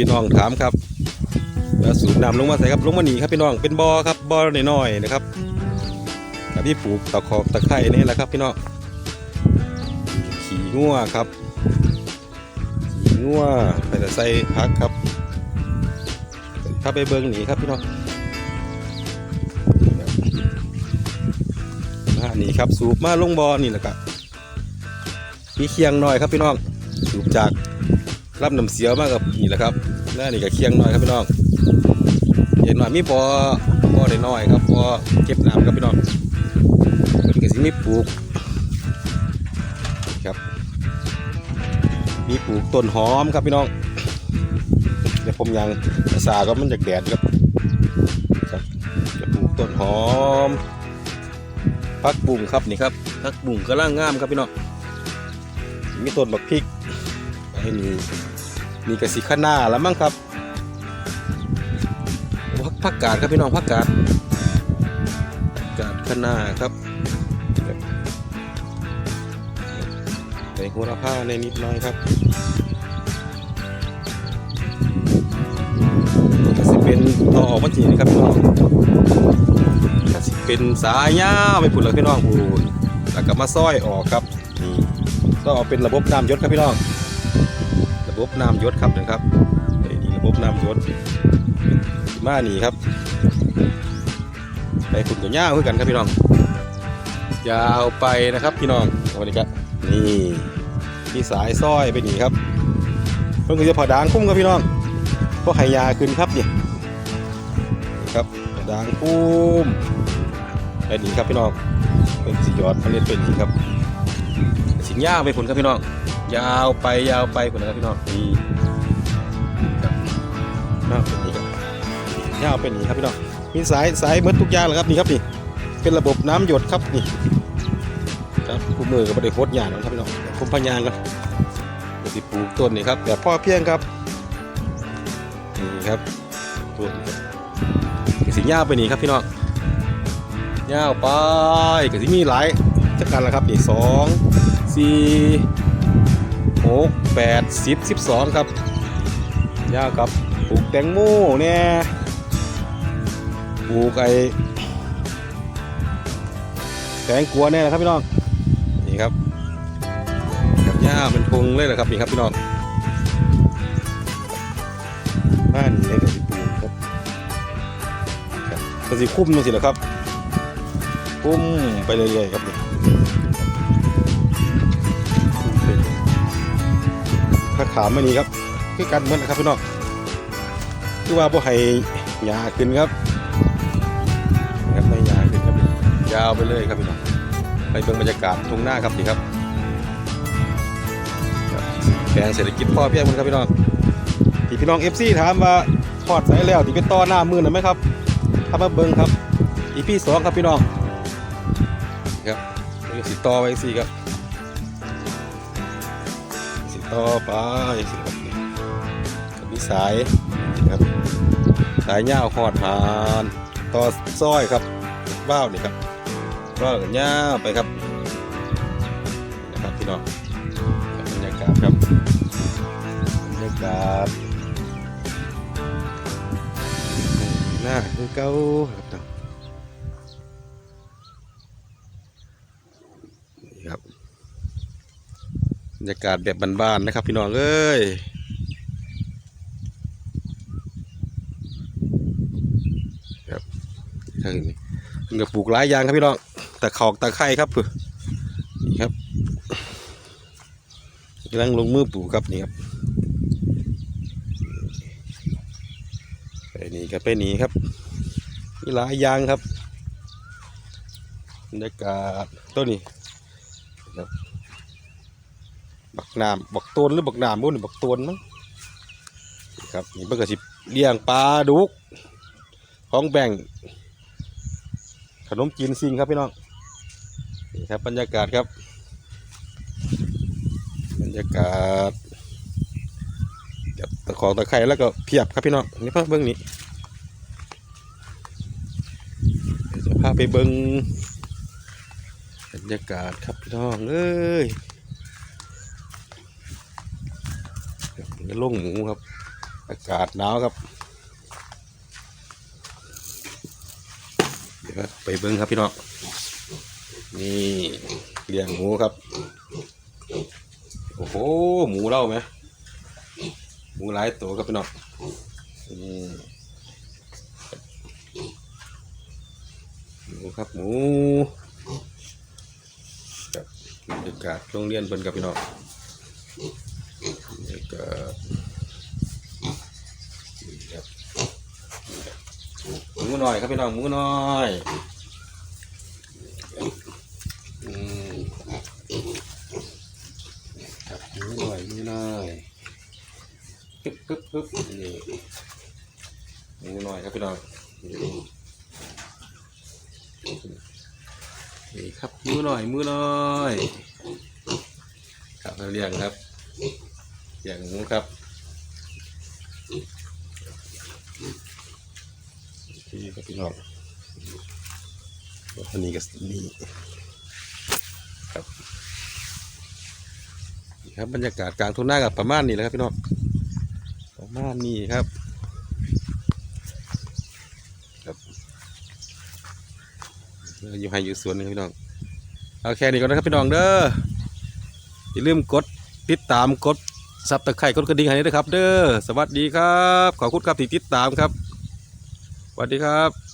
พี่น้องถามครับแล้วสูบน้ำลงมาใส่ครับลงมาหนีครับพี่น้องเป็นบ่อครับบ่อน้อยๆนะครับกับที่ปลูกตะขอบตะไคร้นี่แหละครับ พี่น้องขี่งัวครับขี่งัวไปใส่พักครับถ้าไปเบิ้งหนีครับพี่น้องอ่านี่ครับสูบมาลงบ่อนี่แหละครับมีเคียงหน่อยครับพี่น้องสูบจากรับน้ำเสียมากกับนี่แหละครับ แล้วนี่ก็เคียงหน่อยครับพี่น้องเห็นหน่อยมีปอปอได้น้อยครับปอเก็บน้ำครับพี่น้องมันก็สิมีปลูกครับ มีปลูกต้นหอมครับพี่น้องเดี๋ยวผมยังภาษาก็มันจากแดดครับครับจะปลูกต้นหอมพักบุ้งครับนี่ครับพักบุ้งกำลังงามครับพี่น้องมีต้นบักพริกไอ้นี่ นี่ก็สิข้าหน้าแล้วมั้งครับพักพักกาดครับพี่น้องพักกาดกาดข้าหน้าครับใส่หัวละผ้าในนิดน้อยครับก็สิเป็นต่อออกมาจีนะครับพี่น้องก็สิเป็นสายยาวไปพุ่นแล้วพี่น้องพูนแล้วก็มาซ้อยออกครับนี่ต้องเอาเป็นระบบน้ำยศครับพี่น้อง ระบบน้ำยศครับนะครับนี่ระบบน้ำยศมาหนีครับไปฝุ่นกับหญ้าเพื่อกันครับพี่น้องยาวไปนะครับพี่น้องวันนี้ครับนี่มีสายสร้อยไปนี่ครับเพิ่งจะพอดางคุ้มครับพี่น้องพวกไหยาขึ้นครับเนี่นี่ครับพอดางคุ้มไปนี่ครับพี่น้องเป็นสียอดเขาเรียกเป็นหนีครับ สิงหญ้าไปฝุ่นครับพี่น้อง ยาวไปยาวไปคนนะครับพี่น้องนี่ครับน่าเป็นนี้ครับยาวเป็นนี้ครับพี่น้อง มีสายสายเมือทุกอย่างเลยครับนี่ครับนี่ เป็นระบบน้ำหยดครับนี่ ครับคู่มือกับบริโภคอย่างนะครับพี่น้องผมพยางกันเดี๋ยวสิปลูกต้นนี่ครับแบบพ่อเพียงครับนี่ครับต้นครับสียาวไปนี่ครับพี่น้องยาวไปก็สิมีหลายจักกันแล้วครับนี่สอง สี่หกแปดสิบสิบสองครับยาวครับปลูกแตงโมเนี่ยปลูกไอแตงกัวเนี่ยนะครับพี่น้องนี่ครับครับหญ้าเป็นพงเลยแหละครับนี่ครับพี่น้องบ้าดีเลยกับปลูกครับก็สิคุ้มจังสิแหละครับ คุ้มไปเรื่อยๆครับนี่ ถ้าขามไม่นี้ครับ คือกันเหมือนนะครับพี่น้องคือว่าพวกไห้หยาขึ้นครับครับไม่หยาขึ้นครับยาวไปเลยครับพี่น้องไปเบิ่งบรรยากาศทุ่งหน้าครับนี่ครับแปลงเศรษฐกิจพ่อเพียงมันครับพี่น้องที่พี่น้องเอฟซีถามว่าพอดใส่แล้วที่เป็นต่อหน้ามือหน่อไหมครับถ้ามาเบิ่งครับอีพีสองครับพี่น้องครับนี่สิต่อไว้สิครับ ต่อไปสิครับกับมีสายนี่ครับสายยาวขอดหานต่อสร้อยครับว้าวนี่ครับว้าวกับยาวไปครับนะครับพี่น้องบรรยากาศครับบรรยากาศหน้าคือเก่าครับนี่ครับ บรรยากาศแบบบ้านๆนะครับ พี่น้องเอ้ยครับทางนี้มันก็ปลูกหลายอย่างครับพี่น้องตะขอกตะไคร้ครับเพื่อนี่ครับกำลังลงมือปลูกครับนี่ครับไปนี่ครับไปนี่ครับมีหลายอย่างครับบรรยากาศต้นนี้บั บักน้ำบักตนหรือบักน้ำบุ้นบักตนมั้งครับนี่เพิ่งกระสิเลี้ยงปลาดุกของแบ่ง ขนมจีนซิงครับพี่น้องนี่ครับบรรยากาศครับ บรรยากาศกับตะของตะไคร้แล้วก็เพียบครับพี่น้องนี่พิ่งเบิ้องนี่เดี๋ยวจะพาไปเบิ้งบรรยากาศครับพี่น้องเอ้ย ครับนี่ก็ล่งหมูครับ อากาศหนาวครับ เดี๋ยวไปเบิ้งครับพี่น้องนี่เลี้ยงหมูครับ โอ้โหหมูเล่าไหมหมูหลายตัวครับพี่น้องนี่หมูครับหมูบรรยากาศโรงเรียนเพิ่นครับพี่น้องบรรยากาศนี่ครับห มูน่อยครับพี่น้องหมูน่อยอืมครับมือหน่อยหมือหน่อยปึ๊บปึ๊บปึ๊บนี่หมือหน่อยครับพี่น้องนี่ครับมือหน่อยมือหน่อยครับเรียงครับเลี้ยงหมูครับ นี่ครับพี่น้องอันนี้ก็นี่ครับนี่ครับบรรยากาศกลางทุ่งนากับประมาณนี้แหละครับพี่น้องประมาณนี้ครับครับอยู่ให้อยู่สวนนี่พี่น้องเอาแค่นี้ก่อนนะครับพี่น้องเด้ออย่าลืมกดติดตามกดซับตะไคร่กดกระดิ่งให้ด้วยครับ เด้อสวัสดีครับ ขอบคุณครับที่ติดตามครับ วัสดีครับ